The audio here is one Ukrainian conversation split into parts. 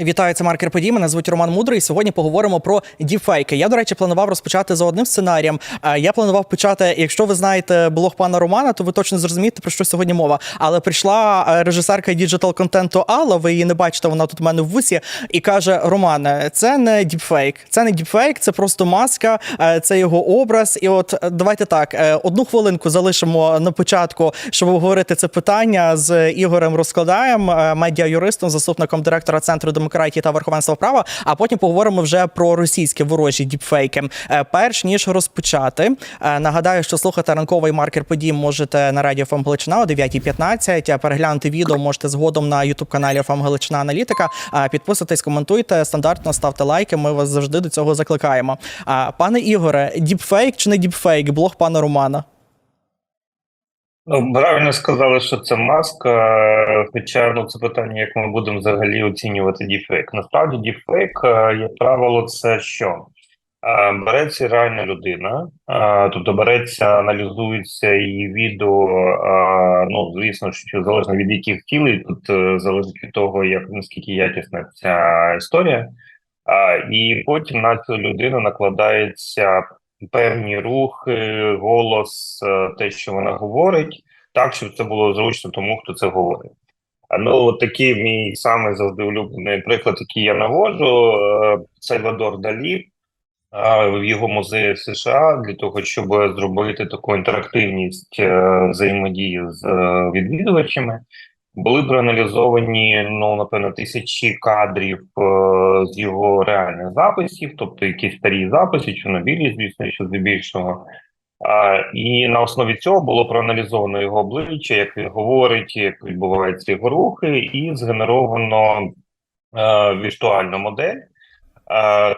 Вітаю, це маркер подій. Мене звуть Роман Мудрий. Сьогодні поговоримо про діпфейки. Я, до речі, планував розпочати за одним сценарієм. Е, Я планував почати, якщо ви знаєте блог пана Романа, то ви точно зрозумієте, про що сьогодні мова. Але прийшла е, режисерка діджитал контенту Алла. Ви її не бачите, вона тут в мене в вусі, і каже: Романе, це не діпфейк, це не діпфейк, це просто маска, е, це його образ. І от давайте так, одну хвилинку залишимо на початку, щоб обговорити це питання з Ігорем Розкладаєм, медіа-юристом, заступником директора центру демократії та верховенства права. А потім поговоримо вже про російські ворожі діпфейки. Е, Перш ніж розпочати, е, нагадаю, що слухати ранковий маркер подій можете на радіо ФМ Галичина о 9.15. а Переглянути відео можете згодом на ютуб каналі ФМ Галичина Аналітика. Підписуйтесь, коментуйте стандартно, ставте лайки. Ми вас завжди до цього закликаємо. Пане Ігоре, діпфейк чи не діпфейк? Блог пана Романа. Ну, правильно сказали, що це маска. Хоча ну це питання, як ми будемо взагалі оцінювати діпфейк. Насправді, діпфейк, е, як правило, це що? Е, Береться реальна людина, е, тобто береться, аналізується її відео. Ну, звісно, що залежно від яких цілей, тут залежить від того, як наскільки якісна ця історія. І потім на цю людину накладається певні рухи, голос, е, те, що вона говорить, так, щоб це було зручно тому, хто це говорить. Ну, такий мій самий завжди улюблений приклад, який я наводжу, е, Сальвадор Далі е, в його музеї США для того, щоб зробити таку інтерактивність взаємодії з відвідувачами. Були проаналізовані, ну, напевно, тисячі кадрів е, з його реальних записів, тобто якісь старі записи, чорнобілі, звісно, що здебільшого. А, і на основі цього було проаналізовано його обличчя, як він говорить, як відбуваються його рухи, і згенеровано е, віртуальну модель.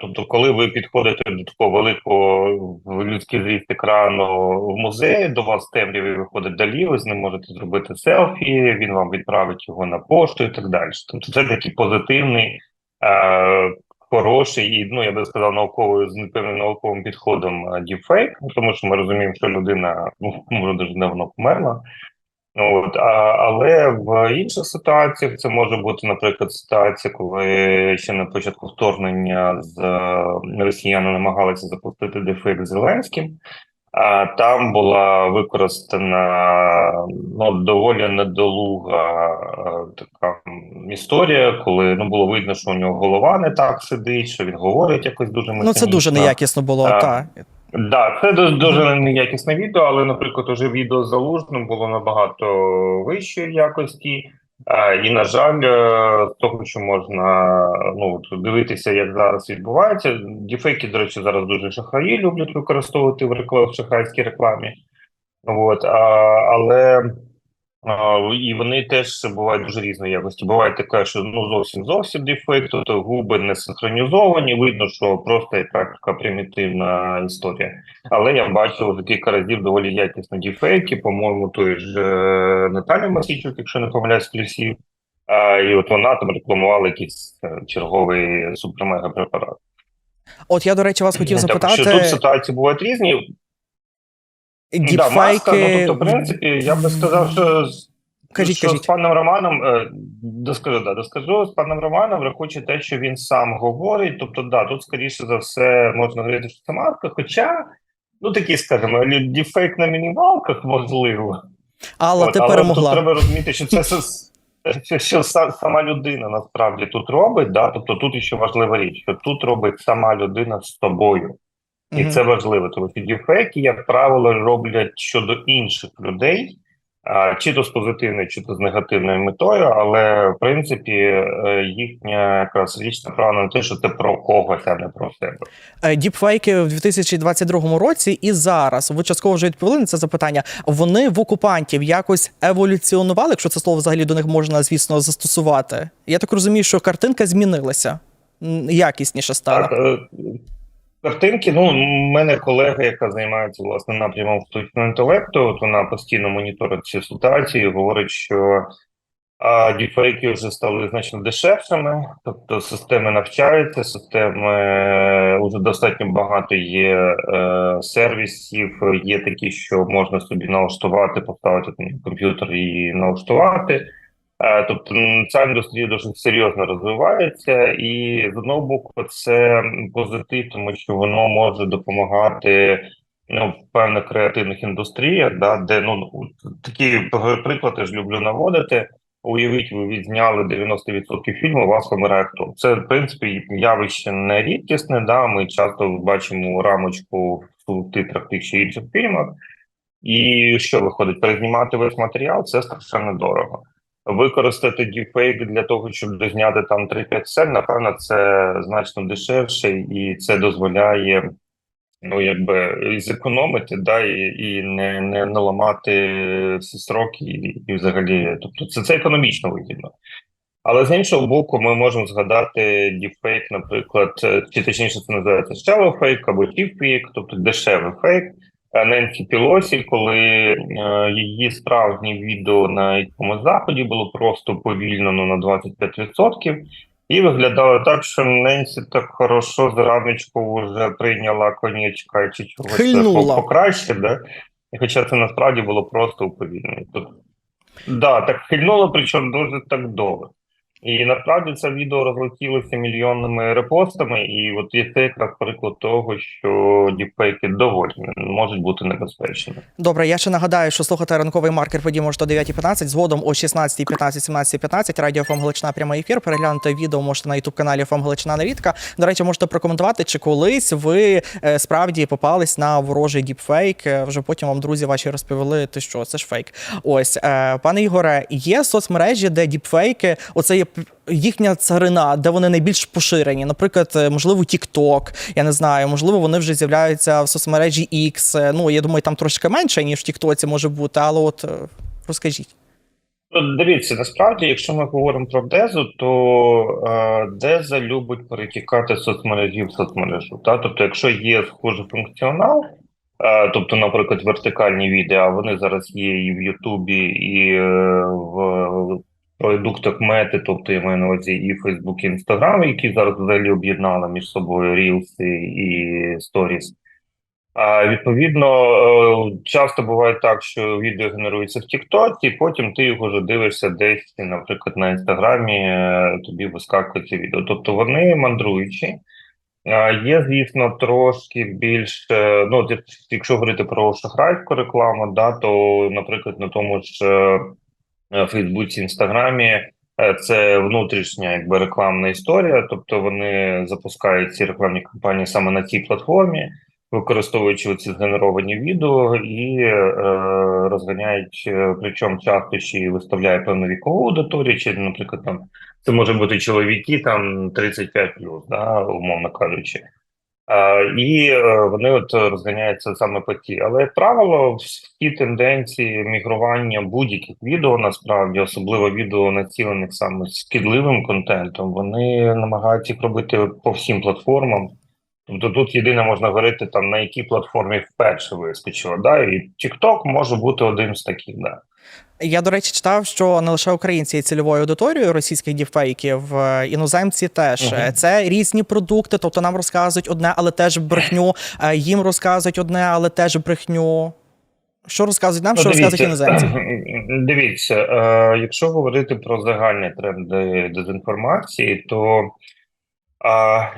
Тобто, коли ви підходите до такого великого людський зріст екрану в музеї, до вас темряві виходить далі, ви з ним можете зробити селфі, він вам відправить його на пошту і так далі. Тобто, це такий позитивний, е, хороший і ну я би сказав, науковий з певним науковим підходом діпфейк, тому що ми розуміємо, що людина ну може дуже давно померла. От, а, але в інших ситуаціях це може бути, наприклад, ситуація, коли ще на початку вторгнення з е, росіяни намагалися запустити дефект Зеленським. А там була використана ну, доволі недолуга е, така історія, коли ну було видно, що у нього голова не так сидить, що він говорить якось дуже Ну це дуже неякісно було. Так. Да, це дуже, неякісне відео, але, наприклад, уже відео з залужним було набагато вищої якості. І, на жаль, е, з того, що можна ну, дивитися, як зараз відбувається. Діфейки, до речі, зараз дуже шахраї люблять використовувати в реклам, в шахрайській рекламі. От, а, але і вони теж бувають дуже різної якості. Буває таке, що ну зовсім зовсім дефект, тобто губи не синхронізовані, видно, що просто така примітивна історія. Але я бачив декілька разів доволі якісні дефейки, по-моєму, той ж е, Наталя Масічук, якщо не помиляюсь, плюсів. А, і от вона там рекламувала якийсь е, черговий супермега препарат. От я, до речі, вас хотів Так запитати. що тут ситуації бувають різні. Да, маска, ну, тобто, в принципі, я би сказав, що, Кажіть, що кажіть. з паном Романом, е, доскажу, да, доскажу, з паном Романом, врахуючи те, що він сам говорить, тобто, да, тут, скоріше за все, можна говорити, що це маска, хоча, ну, такі, скажімо, лі- на мінімалках, можливо. Алла, От, ти але перемогла. тут треба розуміти, що це що, що сама людина насправді тут робить, да, тобто тут ще важлива річ, що тут робить сама людина з тобою. І це важливо, тому що діфейки, як правило, роблять щодо інших людей, чи то з позитивною, чи то з негативною метою, але в принципі е, їхня якраз річ направлена на те, що це про когось, а не про себе. Е, Діпфейки в 2022 році і зараз. Ви частково вже відповіли на це запитання. Вони в окупантів якось еволюціонували, якщо це слово взагалі до них можна, звісно, застосувати. Я так розумію, що картинка змінилася, якісніше стала. Так, е, картинки. Ну, у мене колега, яка займається власне напрямом штучного інтелекту, от вона постійно моніторить цю ситуацію, говорить, що а, діпфейки вже стали значно дешевшими, тобто системи навчаються, системи е, вже достатньо багато є е, сервісів, є такі, що можна собі налаштувати, поставити на комп'ютер і налаштувати. Е, Тобто ця індустрія дуже серйозно розвивається, і з одного боку це позитив, тому що воно може допомагати ну, в певних креативних індустріях, да, де ну такі приклад я ж люблю наводити. Уявіть, ви відзняли 90% фільму, у вас помирає хто. Це в принципі явище не рідкісне. Да, ми часто бачимо рамочку в субтитрах тих чи інших фільмах. І що виходить? Перезнімати весь матеріал це страшенно дорого. Використати діпфейк для того, щоб дозняти там 3-5 сцен, напевно, це значно дешевше, і це дозволяє ну якби зекономити, да, і, і не, не наламати всі строки, і, і взагалі, тобто це, це економічно вигідно. Але з іншого боку, ми можемо згадати діпфейк, наприклад, чи точніше це називається shallow fake або deepfake, тобто дешевий фейк. Е, Ненсі Пілосі, коли е, її справжнє відео на якомусь заході було просто повільнено на 25%, і виглядало так, що Ненсі так хорошо зраночку вже прийняла конячка чи чогось покраще, да? Хоча це насправді було просто уповільнено. Да, так хильнуло, причому дуже так довго. І насправді це відео розлетілося мільйонними репостами, і от є це якраз приклад того, що діпфейки доволі можуть бути небезпечними. Добре, я ще нагадаю, що слухати ранковий маркер подій можете о 9.15, згодом о 16.15, 17.15, радіо ФМ Галичина прямий ефір. Переглянути відео можете на ютуб каналі ФМ Галичина Нарідка. До речі, можете прокоментувати, чи колись ви е, справді попались на ворожий діпфейк. Е, Вже потім вам друзі ваші розповіли, ти що, це ж фейк. Ось, е, пане Ігоре, є соцмережі, де діпфейки, оце є їхня царина, де вони найбільш поширені. Наприклад, е, можливо, TikTok, я не знаю, можливо, вони вже з'являються в соцмережі X. Е, Ну, я думаю, там трошки менше, ніж в TikTok може бути, але от е, розкажіть. Ну, дивіться, насправді, якщо ми говоримо про Дезу, то е, Деза любить перетікати з соцмережі в соцмережу. Та? Тобто, якщо є схожий функціонал, е, тобто, наприклад, вертикальні відео, а вони зараз є і в Ютубі, і е, в продуктах Мети, тобто я маю на увазі і Фейсбук, і Інстаграм, які зараз взагалі об'єднали між собою Reels і Stories. А відповідно, е, часто буває так, що відео генерується в TikTok, і потім ти його вже дивишся десь, наприклад, на інстаграмі, е, тобі вискакує це відео. Тобто вони мандруючі. А, Є, звісно, трошки більш, ну, якщо говорити про шахрайську рекламу, да, то, наприклад, на тому ж е, Фейсбуці, Інстаграмі е, це внутрішня якби рекламна історія, тобто вони запускають ці рекламні кампанії саме на цій платформі використовуючи ці згенеровані відео і е, розганяють, е, причому часто ще й виставляє певну вікову аудиторію, чи, наприклад, там це може бути чоловіки там 35 да, умовно кажучи. І е, вони от розганяються саме по ті. Але, як правило, всі тенденції мігрування будь-яких відео, насправді, особливо відео націлених саме шкідливим контентом, вони намагаються їх робити по всім платформам. Тобто тут єдине можна говорити там на якій платформі вперше вискочило. Да? І TikTok може бути одним з таких. Да. Я, до речі, читав, що не лише українці є цільовою аудиторією російських діпфейків, е, іноземці теж. Е, це різні продукти, тобто нам розказують одне, але теж брехню. е, Їм розказують одне, але теж брехню. Що розказують нам, що розказують іноземці? Дивіться, е, якщо говорити про загальні тренди дезінформації, то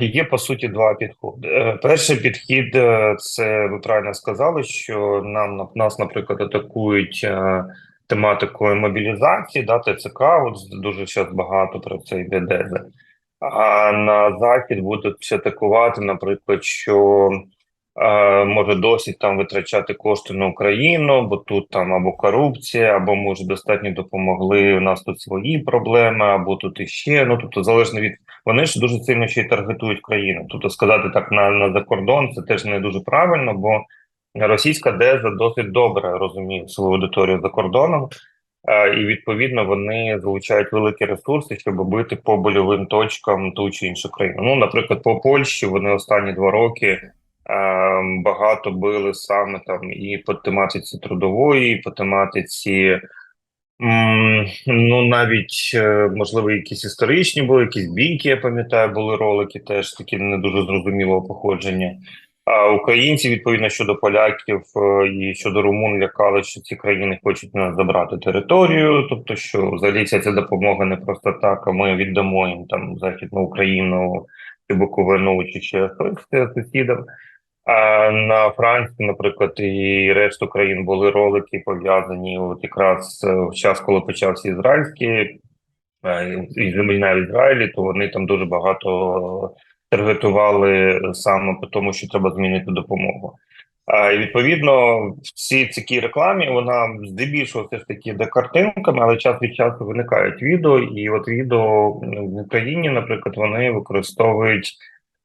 е, є по суті два підходи. Е, перший підхід це ви правильно сказали, що нам нас, наприклад, атакують е, тематикою мобілізації, да, ТЦК, от дуже зараз багато про це йде deze. А на захід будуть атакувати, наприклад, що е, може досить там витрачати кошти на Україну, бо тут там або корупція, або може достатньо допомогли. У нас тут свої проблеми, або тут іще. Ну тобто, залежно від вони ж дуже сильно ще й таргетують країну. Тобто сказати так на, на закордон, це теж не дуже правильно, бо російська деза досить добре розуміє свою аудиторію за кордоном. Е, І відповідно вони залучають великі ресурси, щоб бити по больовим точкам ту чи іншу країну. Ну, наприклад, по Польщі вони останні два роки е, багато били саме там і по тематиці трудової, і по тематиці. Ну, навіть е, можливо, якісь історичні були, якісь бійки, я пам'ятаю, були ролики, теж такі не дуже зрозумілого походження. А українці, відповідно, щодо поляків е, і щодо румун лякали, що ці країни хочуть нас забрати територію, тобто, що взагалі ця допомога не просто так, а ми віддамо їм там Західну Україну, чи Буковину, чи ще щось сусідам. А на Франції, наприклад, і решту країн були ролики пов'язані от якраз е, в час, коли почався ізраїльський е, і війна в Ізраїлі, то вони там дуже багато таргетували саме по тому, що треба змінити допомогу. А, і відповідно, всі ці рекламі вона здебільшого все ж таки де картинками, але час від часу виникають відео, і от відео в Україні, наприклад, вони використовують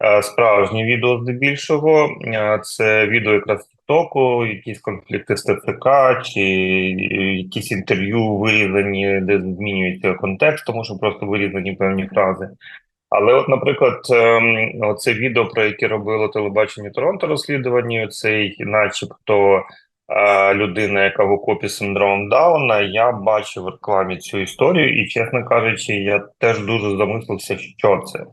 е, справжні відео здебільшого. Е, Це відео якраз з Тіктоку, якісь конфлікти з ТЦК, чи якісь інтерв'ю вирізані, де змінюється контекст, тому що просто вирізані певні фрази. Але, от, наприклад, ем, це відео, про яке робило телебачення Торонто розслідування, цей, начебто, е, людина, яка в окопі з синдромом Дауна, я бачив в рекламі цю історію, і, чесно кажучи, я теж дуже замислився, що це.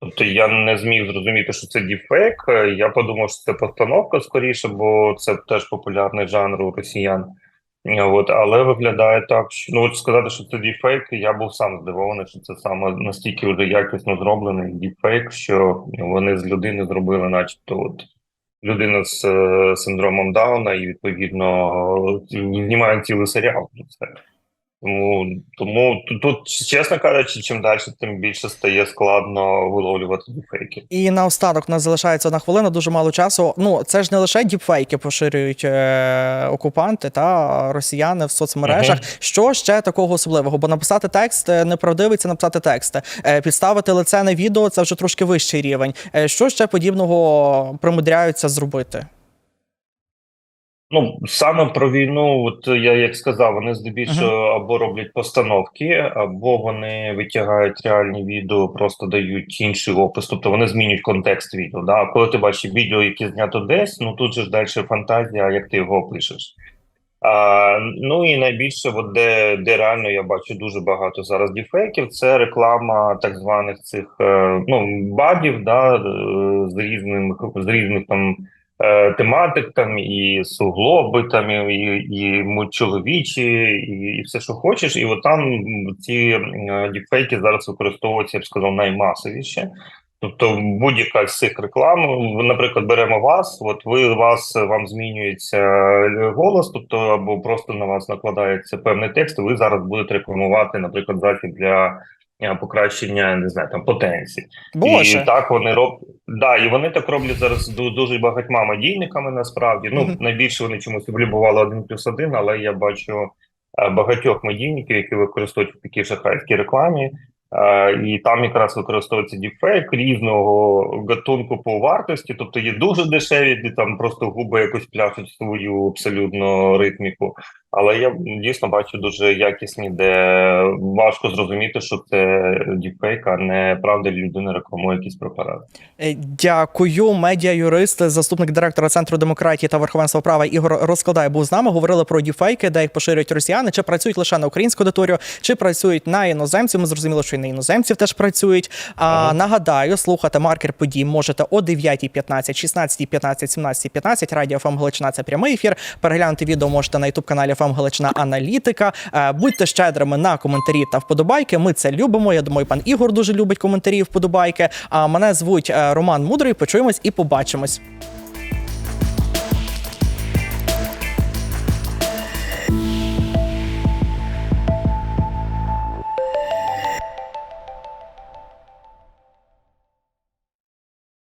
Тобто я не зміг зрозуміти, що це діпфейк. Е, Я подумав, що це постановка скоріше, бо це теж популярний жанр у росіян. От, але виглядає так, що ну от сказати, що це діпфейк, я був сам здивований, що це саме настільки вже якісно зроблений діпфейк, що вони з людини зробили, начебто, от людина з е, синдромом Дауна, і відповідно знімають цілий серіал про це. Тому, тому тут, чесно кажучи, чим далі, тим більше стає складно виловлювати діпфейки. І наостанок у нас залишається одна хвилина, дуже мало часу. Ну це ж не лише діпфейки поширюють е, окупанти та росіяни в соцмережах. Мгм. Що ще такого особливого? Бо написати текст е, неправдивий це написати тексти. Е, підставити лице на відео це вже трошки вищий рівень. Е, що ще подібного примудряються зробити? Ну, саме про війну, от я як сказав, вони здебільшого або роблять постановки, або вони витягають реальні відео, просто дають інший опис, тобто вони змінюють контекст відео. Да? А коли ти бачиш відео, яке знято десь, ну тут же ж далі фантазія, як ти його опишеш. А, ну і найбільше, от де, де реально я бачу дуже багато зараз діфейків, це реклама так званих цих е, ну, бадів, да, е, з різним з різних там тематик, там і суглоби, там і, і, чоловічі, і, і все, що хочеш. І от там ці е, діпфейки зараз використовуються, я б сказав, наймасовіше. Тобто будь-яка з цих реклам, наприклад, беремо вас, от ви вас вам змінюється е, голос, тобто або просто на вас накладається певний текст. Ви зараз будете рекламувати, наприклад, засіб для е, покращення не знаю там потенції. Боже, І так вони роблять. Да, і вони так роблять зараз ду- дуже багатьма медійниками. Насправді, ну Мгм. найбільше вони чомусь облюбували один плюс один, але я бачу е, багатьох медійників, які використовують в такій шахрайській рекламі. Е, І там якраз використовується діпфейк різного гатунку по вартості, тобто є дуже дешеві, де там просто губи якось пляшуть свою абсолютно ритміку. Але я дійсно бачу дуже якісні, де важко зрозуміти, що це діпфейк, а не правда людина рекламує якийсь препарат. Е, Дякую, медіа-юрист, заступник директора Центру демократії та верховенства права Ігор Розкладай був з нами. Говорили про діфейки, де їх поширюють росіяни, чи працюють лише на українську аудиторію, чи працюють на іноземців. Ми зрозуміли, що і на іноземців теж працюють. А Ага. нагадаю, слухати маркер подій можете о 9.15, 16.15, 17.15. Радіо ФМ Галичина це прямий ефір. Переглянути відео можете на ютуб каналі ФМ Галична Аналітика. Е, Будьте щедрими на коментарі та вподобайки. Ми це любимо. Я думаю, пан Ігор дуже любить коментарі і вподобайки. А мене звуть е, Роман Мудрий. Почуємось і побачимось.